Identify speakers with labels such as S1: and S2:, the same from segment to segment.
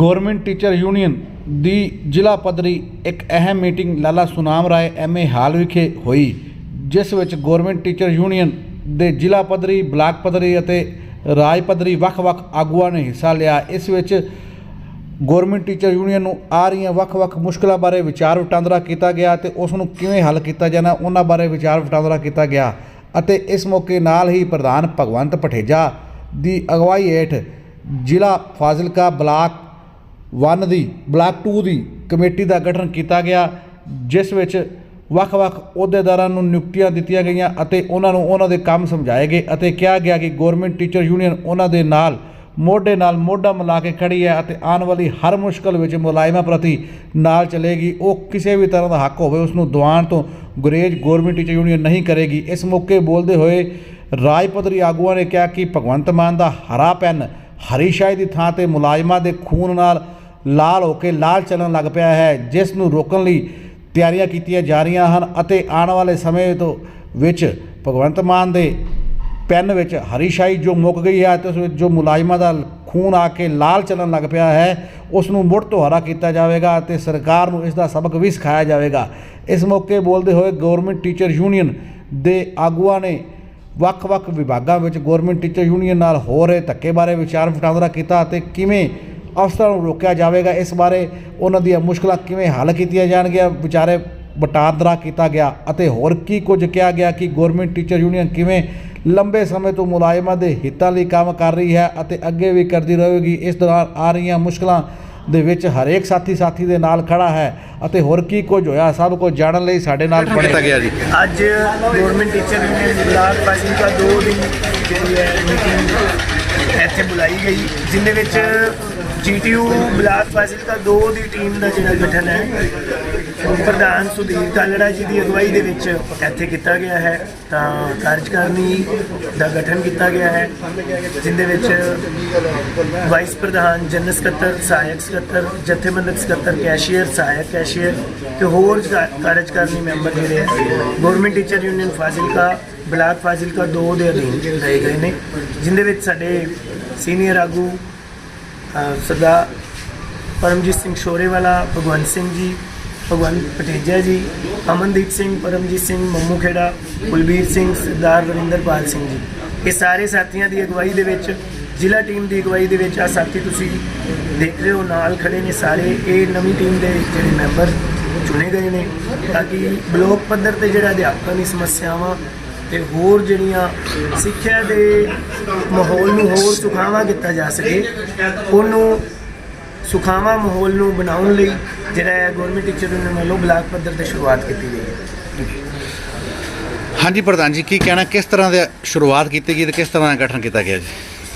S1: Government teacher union ਦੀ ਜ਼ਿਲ੍ਹਾ ਪੱਧਰੀ ਇੱਕ ਅਹਿਮ meeting Lala Sunam Rai MA hall ਵਿਖੇ ਹੋਈ, ਜਿਸ ਵਿੱਚ ਗਵਰਨਮੈਂਟ ਟੀਚਰ ਯੂਨੀਅਨ ਦੇ ਜ਼ਿਲ੍ਹਾ ਪੱਧਰੀ, ਬਲਾਕ ਪੱਧਰੀ ਅਤੇ ਰਾਜ ਪੱਧਰੀ ਵੱਖ-ਵੱਖ ਆਗੂਆਂ ਨੇ ਹਿੱਸਾ ਲਿਆ। ਇਸ ਵਿੱਚ ਗਵਰਨਮੈਂਟ ਟੀਚਰ ਯੂਨੀਅਨ ਨੂੰ ਆ ਰਹੀਆਂ ਵੱਖ-ਵੱਖ ਮੁਸ਼ਕਲਾਂ ਬਾਰੇ ਵਿਚਾਰ ਵਟਾਂਦਰਾ ਕੀਤਾ ਗਿਆ ਤੇ ਉਸ ਨੂੰ ਕਿਵੇਂ ਹੱਲ ਕੀਤਾ ਜਾਣਾ, ਉਹਨਾਂ ਬਾਰੇ ਵਿਚਾਰ ਵਟਾਂਦਰਾ ਕੀਤਾ ਗਿਆ ਅਤੇ ਇਸ ਮੌਕੇ ਨਾਲ ਹੀ ਪ੍ਰਧਾਨ ਭਗਵੰਤ ਪਠੇਜਾ ਦੀ ਅਗਵਾਈ ਹੇਠ ਜ਼ਿਲ੍ਹਾ ਫਾਜ਼ਿਲਕਾ ਬਲਾਕ 1 ਦੀ, ਬਲਾਕ 2 ਦੀ ਕਮੇਟੀ ਦਾ ਗਠਨ ਕੀਤਾ ਗਿਆ, ਜਿਸ ਵਿੱਚ ਵੱਖ-ਵੱਖ ਅਹੁਦੇਦਾਰਾਂ ਨੂੰ ਨਿਯੁਕਤੀਆਂ ਦਿੱਤੀਆਂ ਗਈਆਂ ਅਤੇ ਉਹਨਾਂ ਨੂੰ ਉਹਨਾਂ ਦੇ ਕੰਮ ਸਮਝਾਏ ਗਏ ਅਤੇ ਕਿਹਾ ਗਿਆ ਕਿ ਗਵਰਨਮੈਂਟ ਟੀਚਰ ਯੂਨੀਅਨ ਉਹਨਾਂ ਦੇ ਨਾਲ, ਮੋਢੇ ਨਾਲ ਮੋਢਾ ਮਿਲਾ ਕੇ ਖੜੀ ਹੈ ਅਤੇ ਆਉਣ ਵਾਲੀ ਹਰ ਮੁਸ਼ਕਲ ਵਿੱਚ ਮੁਲਾਜ਼ਮਾਂ ਪ੍ਰਤੀ ਨਾਲ ਚਲੇਗੀ। ਉਹ ਕਿਸੇ ਵੀ ਤਰ੍ਹਾਂ ਦਾ ਹੱਕ ਹੋਵੇ ਉਸ ਨੂੰ ਦਿਵਾਉਣ ਤੋਂ ਗੁਰੇਜ਼ ਗਵਰਨਮੈਂਟ ਟੀਚਰ ਯੂਨੀਅਨ ਨਹੀਂ ਕਰੇਗੀ। ਇਸ ਮੌਕੇ ਬੋਲਦੇ ਹੋਏ ਰਾਜ ਪੱਧਰੀ ਆਗੂਆਂ ਨੇ ਕਿਹਾ ਕਿ ਭਗਵੰਤ ਮਾਨ ਦਾ ਹਰਾ ਪੈਨ ਹਰੀ ਸ਼ਾਹੀ ਦੀ ਥਾਂ ਤੇ ਮੁਲਾਜ਼ਮਾਂ ਦੇ ਖੂਨ ਨਾਲ ਲਾਲ ਹੋ ਕੇ ਲਾਲ ਚੱਲਣ ਲੱਗ ਪਿਆ ਹੈ, ਜਿਸ ਨੂੰ ਰੋਕਣ ਲਈ ਤਿਆਰੀਆਂ ਕੀਤੀਆਂ ਜਾ ਰਹੀਆਂ ਹਨ ਅਤੇ ਆਉਣ ਵਾਲੇ ਸਮੇਂ ਤੋਂ ਵਿੱਚ ਭਗਵੰਤ ਮਾਨ ਦੇ ਪੈਨ ਵਿੱਚ ਹਰੀ ਜੋ ਮੁੱਕ ਗਈ ਹੈ ਤੇ ਉਸ ਵਿੱਚ ਜੋ ਮੁਲਾਜ਼ਮਾਂ ਦਾ ਖੂਨ ਆ ਕੇ ਲਾਲ ਚੱਲਣ ਲੱਗ ਪਿਆ ਹੈ, ਉਸ ਨੂੰ ਮੁੜ ਤੋਂ ਕੀਤਾ ਜਾਵੇਗਾ ਅਤੇ ਸਰਕਾਰ ਨੂੰ ਇਸ ਦਾ ਸਬਕ ਵੀ ਸਿਖਾਇਆ ਜਾਵੇਗਾ। ਇਸ ਮੌਕੇ ਬੋਲਦੇ ਹੋਏ ਗਵਰਨਮੈਂਟ ਟੀਚਰ ਯੂਨੀਅਨ ਦੇ ਆਗੂਆਂ ਨੇ ਵੱਖ-ਵੱਖ ਵਿਭਾਗਾਂ ਵਿੱਚ ਗਵਰਨਮੈਂਟ ਟੀਚਰ ਯੂਨੀਅਨ ਨਾਲ ਹੋ ਰਹੇ ਧੱਕੇ ਬਾਰੇ ਵਿਚਾਰ ਵਟਾਂਦਰਾ ਕੀਤਾ ਅਤੇ ਕਿਵੇਂ ਅਫਸਰਾਂ ਨੂੰ ਰੋਕਿਆ ਜਾਵੇਗਾ। ਇਸ ਬਾਰੇ ਉਹਨਾਂ ਦੀਆਂ ਮੁਸ਼ਕਲਾਂ ਕਿਵੇਂ ਹੱਲ ਕੀਤੀਆਂ ਜਾਣਗੀਆਂ? ਵਿਚਾਰੇ ਵਟਾਂਦਰਾ ਕੀਤਾ ਗਿਆ ਅਤੇ ਹੋਰ ਕੀ ਕੁਝ ਕਿਹਾ ਗਿਆ ਕਿ ਗਵਰਨਮੈਂਟ ਟੀਚਰ ਯੂਨੀਅਨ ਕਿਵੇਂ ਲੰਬੇ ਸਮੇਂ ਤੋਂ ਮੁਲਾਜ਼ਮਾਂ ਦੇ ਹਿੱਤਾਂ ਲਈ ਕੰਮ ਕਰ ਰਹੀ ਹੈ ਅਤੇ ਅੱਗੇ ਵੀ ਕਰਦੀ ਰਹੇਗੀ। ਇਸ ਦੌਰਾਨ ਆ ਰਹੀਆਂ ਮੁਸ਼ਕਲਾਂ ਦੇ ਵਿੱਚ ਹਰੇਕ ਸਾਥੀ ਸਾਥੀ ਦੇ ਨਾਲ ਖੜਾ ਹੈ ਅਤੇ ਹੋਰ ਕੀ ਕੁਝ ਹੋਇਆ ਸਭ ਕੁਝ ਜਾਣਨ ਲਈ ਸਾਡੇ ਨਾਲ ਬਣੇ।
S2: ਗਿਆ ਜੀ।
S3: ਅੱਜ government teacher union block Fazilka ਦੋ ਦੀ ਜਿਹੜੀ ਹੈ ਮੀਟਿੰਗ ਇੱਥੇ ਬੁਲਾਈ ਗਈ ਜਿੰਦੇ ਵਿੱਚ ਜੀਟੀਯੂ ਬਲਾਕ ਫਾਜ਼ਿਲਕਾ ਦੋ ਦੀ ਟੀਮ ਦਾ ਜਿਹੜਾ ਗਠਨ ਹੈ ਪ੍ਰਧਾਨ ਸੁਧੀਰ ਕਾਲੜਾ ਜੀ ਦੀ ਅਗਵਾਈ ਦੇ ਵਿੱਚ ਇੱਥੇ ਕੀਤਾ ਗਿਆ ਹੈ। ਤਾਂ ਕਾਰਜਕਾਰਨੀ ਦਾ ਗਠਨ ਕੀਤਾ ਗਿਆ ਹੈ, ਜਿੰਦੇ ਵਿੱਚ ਵਾਈਸ ਪ੍ਰਧਾਨ ਜਨਰਲ ਸਕੱਤਰ, ਸਹਾਇਕ ਸਕੱਤਰ, ਜਥੇਬੰਦਕ ਸਕੱਤਰ ਕੈਸ਼ੀਅਰ ਸਹਾਇਕ ਕੈਸ਼ੀਅਰ ਤੇ ਹੋਰ ਕਾ- ਕਾਰਜਕਾਰਨੀ ਮੈਂਬਰ ਜਿਹੜੇ ਹੈ government teacher union Fazilka, block Fazilka 2 ਦੇ ਅਧੀਨ ਲਏ ਗਏ ਨੇ, ਜਿੰਦੇ ਵਿੱਚ ਸਾਡੇ ਸੀਨੀਅਰ ਆਗੂ ਸਰਦਾਰ ਪਰਮਜੀਤ ਸਿੰਘ ਸ਼ੋਰੇਵਾਲਾ ਭਗਵੰਤ ਸਿੰਘ ਜੀ, ਭਗਵੰਤ ਪਟੇਜਾ ਜੀ, ਅਮਨਦੀਪ ਸਿੰਘ, ਪਰਮਜੀਤ ਸਿੰਘ, ਮੰਮੂ ਖੇੜਾ, ਕੁਲਬੀਰ ਸਿੰਘ, ਸਰਦਾਰ ਰਵਿੰਦਰਪਾਲ ਸਿੰਘ ਜੀ। ਇਹ ਸਾਰੇ ਸਾਥੀਆਂ ਦੀ ਅਗਵਾਈ ਦੇ ਵਿੱਚ, ਜ਼ਿਲ੍ਹਾ ਟੀਮ ਦੀ ਅਗਵਾਈ ਦੇ ਵਿੱਚ ਆ ਸਾਥੀ ਤੁਸੀਂ ਦੇਖ ਰਹੇ ਹੋ, ਨਾਲ ਖੜੇ ਨੇ ਸਾਰੇ। ਇਹ ਨਵੀਂ ਟੀਮ ਦੇ ਜਿਹੜੇ ਮੈਂਬਰ ਚੁਣੇ ਗਏ ਨੇ, ਤਾਂ ਕਿ ਬਲੋਕ ਪੱਧਰ ਤੇ ਜਿਹੜਾ ਅਧਿਆਪਕਾਂ ਦੀ ਸਮੱਸਿਆਵਾਂ ਤੇ ਹੋਰ ਜਿਹੜੀਆਂ ਸਿੱਖਿਆ ਦੇ ਮਾਹੌਲ ਨੂੰ ਹੋਰ ਸੁਖਾਵਾਂ ਕੀਤਾ ਜਾ ਸਕੇ ਉਹਨੂੰ ਸੁਖਾਵਾਂ ਮਾਹੌਲ ਨੂੰ ਬਣਾਉਣ ਲਈ ਜਿਹੜਾ ਹੈ ਗਵਰਨਮੈਂਟ ਟੀਚਰ ਯੂਨੀਅਨ ਵੱਲੋਂ ਬਲਾਕ ਪੱਧਰ ਤੇ ਸ਼ੁਰੂਆਤ ਕੀਤੀ ਗਈ ਹੈ।
S2: ਹਾਂਜੀ ਪ੍ਰਧਾਨ ਜੀ ਕੀ ਕਹਿਣਾ ਕਿਸ ਤਰ੍ਹਾਂ ਦੇ ਸ਼ੁਰੂਆਤ ਕੀਤੀ ਗਈ ਤੇ ਕਿਸ ਤਰ੍ਹਾਂ ਦਾ ਗਠਨ ਕੀਤਾ ਗਿਆ ਜੀ?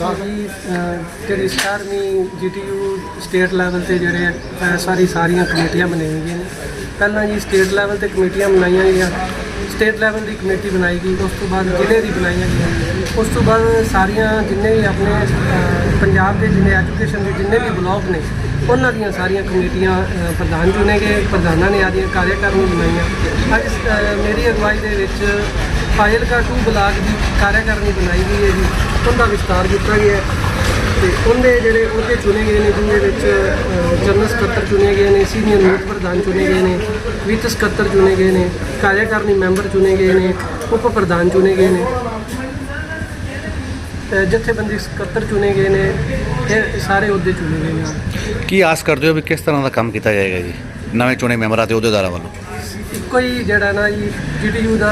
S4: ਅਹ, ਜਿਹੜੀ 17ਵੀਂ ਜੀਟੀਯੂ ਸਟੇਟ ਲੈਵਲ ਤੇ ਜਿਹੜੇ ਸਾਰੀ ਸਾਰੀਆਂ ਕਮੇਟੀਆਂ ਬਣਾਈਆਂ ਗਈਆਂ ਨੇ। ਪਹਿਲਾਂ ਜੀ ਸਟੇਟ ਲੈਵਲ ਤੇ ਕਮੇਟੀਆਂ ਬਣਾਈਆਂ ਗਈਆਂ। ਸਟੇਟ ਲੈਵਲ ਦੀ ਕਮੇਟੀ ਬਣਾਈ ਗਈ ਉਸ ਤੋਂ ਬਾਅਦ ਜ਼ਿਲ੍ਹੇ ਦੀ ਬਣਾਈਆਂ ਗਈਆਂ। ਉਸ ਤੋਂ ਬਾਅਦ ਸਾਰੀਆਂ ਜਿੰਨੇ ਵੀ ਆਪਣੇ ਪੰਜਾਬ ਦੇ ਜਿੰਨੇ ਐਜੂਕੇਸ਼ਨ ਦੇ ਜਿੰਨੇ ਵੀ ਬਲਾਕ ਨੇ, ਉਹਨਾਂ ਦੀਆਂ ਸਾਰੀਆਂ ਕਮੇਟੀਆਂ ਪ੍ਰਧਾਨ ਚੁਣੇ ਗਏ, ਪ੍ਰਧਾਨਾਂ ਨੇ ਆਦੀਆਂ ਕਾਰਜਕਾਰਨੀ ਬਣਾਈਆਂ। ਅੱਜ ਮੇਰੀ ਅਗਵਾਈ ਦੇ ਵਿੱਚ ਫਾਜ਼ਿਲਕਾ 2 ਬਲਾਕ ਦੀ ਕਾਰਜਕਾਰਨੀ ਬਣਾਈ ਗਈ ਹੈ ਜੀ। ਉਹਦਾ ਵਿਸਤਾਰ ਕੀਤਾ ਗਿਆ ਹੈ। ਤੇ ਉਹਦੇ ਜਿਹੜੇ ਉਹਦੇ ਚੁਣੇ ਗਏ ਨੇ ਜਿਹਦੇ ਵਿੱਚ ਜਨਰਲ ਸਕੱਤਰ ਚੁਣੇ ਗਏ ਨੇ ਸੀਨੀਅਰ ਮੀਤ ਪ੍ਰਧਾਨ ਚੁਣੇ ਗਏ ਨੇ ਵਿੱਤ ਸਕੱਤਰ ਚੁਣੇ ਗਏ ਨੇ ਕਾਰਜਕਾਰਨੀ ਮੈਂਬਰ ਚੁਣੇ ਗਏ ਨੇ ਉਪ ਪ੍ਰਧਾਨ ਚੁਣੇ ਗਏ ਨੇ। ਤੇ ਜਥੇਬੰਦੀ ਸਕੱਤਰ ਚੁਣੇ ਗਏ ਨੇ ਇਹ ਸਾਰੇ ਅਹੁਦੇ ਚੁਣੇ ਗਏ ਨੇ।
S2: ਕੀ ਆਸ ਕਰਦੇ ਹੋ ਵੀ ਕਿਸ ਤਰ੍ਹਾਂ ਦਾ ਕੰਮ ਕੀਤਾ ਜਾਏਗਾ ਜੀ? ਨਵੇਂ ਚੁਣੇ ਮੈਂਬਰਾਂ ਤੇ ਅਹੁਦੇਦਾਰਾਂ ਵੱਲੋਂ।
S4: ਹੀ ਜਿਹੜਾ ਨਾ ਜੀ ਜੀਟੀਯੂ ਦਾ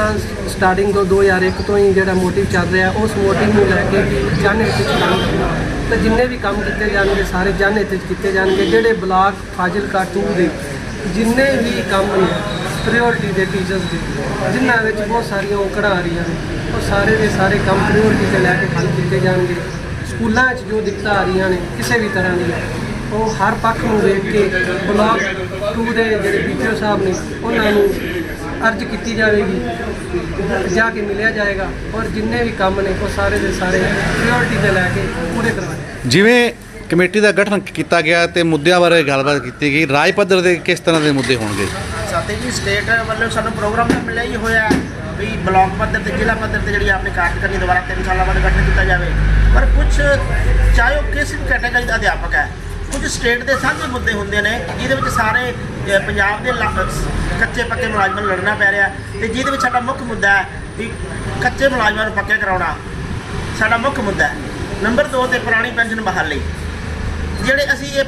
S4: ਸਟਾਰਟਿੰਗ ਤੋਂ 2001 ਤੋਂ ਹੀ ਜਿਹੜਾ ਮੋਟਿਵ ਚੱਲ ਰਿਹਾ ਉਸ ਮੋਟਿਵ ਨੂੰ ਲੈ ਕੇ ਜਨ ਹਿੱਤ 'ਚ ਕੰਮ ਕਰਨਾ। ਤਾਂ ਜਿੰਨੇ ਵੀ ਕੰਮ ਕੀਤੇ ਜਾਣਗੇ, ਸਾਰੇ ਜਨ ਹਿੱਤ ਕੀਤੇ ਜਾਣਗੇ, ਜਿਹੜੇ ਬਲਾਕ ਫਾਜ਼ਿਲਕਾ 2 ਦੇ ਜਿੰਨੇ ਵੀ ਕੰਮ ਨੇ ਪ੍ਰਾਇੋਰਟੀ ਦੇ ਟੀਚਰਸ ਦੇ, ਜਿਨ੍ਹਾਂ ਵਿੱਚ ਬਹੁਤ ਸਾਰੀਆਂ ਔਕੜਾਂ ਆ ਰਹੀਆਂ ਨੇ, ਉਹ ਸਾਰੇ ਦੇ ਸਾਰੇ ਕੰਮ ਪ੍ਰਾਇੋਰਟੀ ਤੇ ਲੈ ਕੇ ਹੱਲ ਕੀਤੇ ਜਾਣਗੇ। ਸਕੂਲਾਂ 'ਚ ਜੋ ਦਿੱਕਤਾਂ ਆ ਰਹੀਆਂ ਨੇ, ਕਿਸੇ ਵੀ ਤਰ੍ਹਾਂ ਦੀਆਂ, ਉਹ ਹਰ ਪੱਖ ਨੂੰ ਵੇਖ ਕੇ ਬਲਾਕ 2 ਦੇ ਜਿਹੜੇ ਬੀਪੀਓ ਸਾਹਿਬ ਨੇ, ਉਹਨਾਂ ਨੂੰ ਅਰਜ਼ ਕੀਤੀ ਜਾਵੇਗੀ, ਜਾ ਕੇ ਮਿਲਿਆ ਜਾਏਗਾ, ਔਰ ਜਿੰਨੇ ਵੀ ਕੰਮ ਨੇ, ਉਹ ਸਾਰੇ ਦੇ ਸਾਰੇ ਪ੍ਰਾਇੋਰਟੀ ਤੇ ਲੈ ਕੇ ਪੂਰੇ ਕਰਵਾਏ
S2: ਜਿਵੇਂ ਕਮੇਟੀ ਦਾ ਗਠਨ ਕੀਤਾ ਗਿਆ ਤੇ ਮੁੱਦਿਆਂ ਬਾਰੇ ਗੱਲਬਾਤ ਕੀਤੀ ਗਈ ਰਾਜ ਪੱਧਰ ਦੇ ਕਿਸ ਤਰ੍ਹਾਂ ਦੇ ਮੁੱਦੇ ਹੋਣਗੇ?
S5: ਸਾਥੀ ਜੀ ਸਟੇਟ ਵੱਲੋਂ ਸਾਨੂੰ ਪ੍ਰੋਗਰਾਮ ਤਾਂ ਮਿਲਿਆ ਹੀ ਹੋਇਆ ਵੀ ਬਲਾਕ ਪੱਧਰ ਤੇ, ਜ਼ਿਲ੍ਹਾ ਪੱਧਰ ਤੇ ਜਿਹੜੀ ਆਪਣੀ ਕਾਰਜਕਾਰਨੀ ਦੁਬਾਰਾ ਤਿੰਨ ਸਾਲਾਂ ਬਾਅਦ ਗਠਨ ਕੀਤਾ ਜਾਵੇ। ਪਰ ਕੁਝ ਚਾਹੇ ਉਹ ਕਿਸ ਵੀ ਕੈਟਾਗਰੀ ਦਾ ਅਧਿਆਪਕ ਹੈ ਕੁਝ ਸਟੇਟ ਦੇ ਸਾਂਝੇ ਮੁੱਦੇ ਹੁੰਦੇ ਨੇ, ਜਿਹਦੇ ਵਿੱਚ ਸਾਰੇ ਪੰਜਾਬ ਦੇ ਕੱਚੇ ਪੱਕੇ ਮੁਲਾਜ਼ਮਾਂ ਨੂੰ ਲੜਨਾ ਪੈ ਰਿਹਾ ਤੇ ਜਿਹਦੇ ਵਿੱਚ ਸਾਡਾ ਮੁੱਖ ਮੁੱਦਾ ਹੈ ਵੀ ਕੱਚੇ ਮੁਲਾਜ਼ਮਾਂ ਨੂੰ ਪੱਕੇ ਕਰਾਉਣਾ। ਸਾਡਾ ਮੁੱਖ ਮੁੱਦਾ ਹੈ। ਨੰਬਰ 2 ਤੇ ਪੁਰਾਣੀ ਪੈਨਸ਼ਨ ਬਹਾਲੀ। ਜਿਹੜੇ ਅਸੀਂ ਇਹ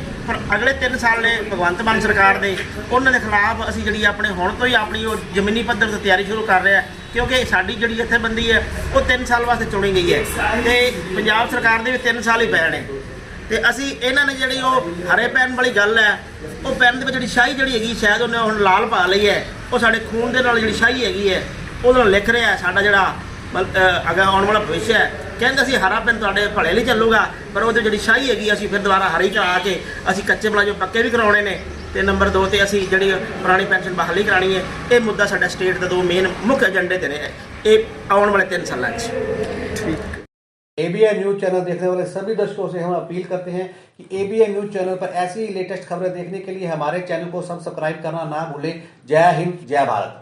S5: ਅਗਲੇ 3 ਸਾਲ ਨੇ ਭਗਵੰਤ ਮਾਨ ਸਰਕਾਰ ਦੇ, ਉਹਨਾਂ ਦੇ ਖਿਲਾਫ ਅਸੀਂ ਜਿਹੜੀ ਆਪਣੇ ਹੁਣ ਤੋਂ ਹੀ ਆਪਣੀ ਉਹ ਜ਼ਮੀਨੀ ਪੱਧਰ ਤੇ ਤਿਆਰੀ ਸ਼ੁਰੂ ਕਰ ਰਹੇ ਆ, ਕਿਉਂਕਿ ਸਾਡੀ ਜਿਹੜੀ ਜਥੇਬੰਦੀ ਹੈ, ਉਹ 3 ਸਾਲ ਵਾਸਤੇ ਚੁਣੀ ਗਈ ਹੈ। ਤੇ ਪੰਜਾਬ ਸਰਕਾਰ ਦੇ ਵੀ 3 ਸਾਲ ਹੀ ਪੈ ਨੇ। ਤੇ ਅਸੀਂ ਇਹਨਾਂ ਨੇ ਜਿਹੜੀ ਉਹ ਹਰੇ ਪੈਨ ਵਾਲੀ ਗੱਲ ਹੈ, ਉਹ ਪੈਨ ਦੇ ਵਿੱਚ ਜਿਹੜੀ ਸ਼ਾਹੀ ਜਿਹੜੀ ਹੈਗੀ, ਸ਼ਾਇਦ ਉਹਨੇ ਹੁਣ ਲਾਲ ਪਾ ਲਈ ਹੈ, ਉਹ ਸਾਡੇ ਖੂਨ ਦੇ ਨਾਲ ਜਿਹੜੀ ਸ਼ਾਹੀ ਹੈਗੀ ਹੈ, ਉਹਦੇ ਨਾਲ ਲਿਖ ਰਿਹਾ ਸਾਡਾ ਜਿਹੜਾ ਮਲ- ਅਹ ਆਉਣ ਵਾਲਾ ਭਵਿੱਖ ਹੈ। ਕਹਿੰਦੇ ਅਸੀਂ ਹਰਾ ਪੈਨ ਤੁਹਾਡੇ ਭਲੇ ਲਈ ਚੱਲੂਗਾ ਪਰ ਉਹਦੇ ਜਿਹੜੀ ਸ਼ਾਹੀ ਹੈਗੀ ਅਸੀਂ ਫਿਰ ਦੁਬਾਰਾ ਹਰੀ ਚ ਆ ਕੇ ਅਸੀਂ ਕੱਚੇ ਮੁਲਾਜ਼ਮ ਪੱਕੇ ਵੀ ਕਰਾਉਣੇ ਨੇ ਤੇ ਨੰਬਰ 2 ਤੇ ਅਸੀਂ ਜਿਹੜੀ ਪੁਰਾਣੀ ਪੈਨਸ਼ਨ ਬਹਾਲੀ ਕਰਾਣੀ ਹੈ ਇਹ ਮੁੱਦਾ ਸਾਡਾ ਸਟੇਟ ਦੇ ਦੋ ਮੇਨ ਮੁੱਖ ਏਜੰਡੇ ਤੇ ਨੇ ਇਹ ਆਉਣ ਵਾਲੇ 3 ਸਾਲਾਂ 'ਚ
S1: एबीएन न्यूज चैनल देखने वाले सभी दर्शकों से हम अपील करते हैं कि एबीएन न्यूज चैनल पर ऐसी ही लेटेस्ट खबरें देखने के लिए हमारे चैनल को सब्सक्राइब करना ना भूलें जय हिंद जय भारत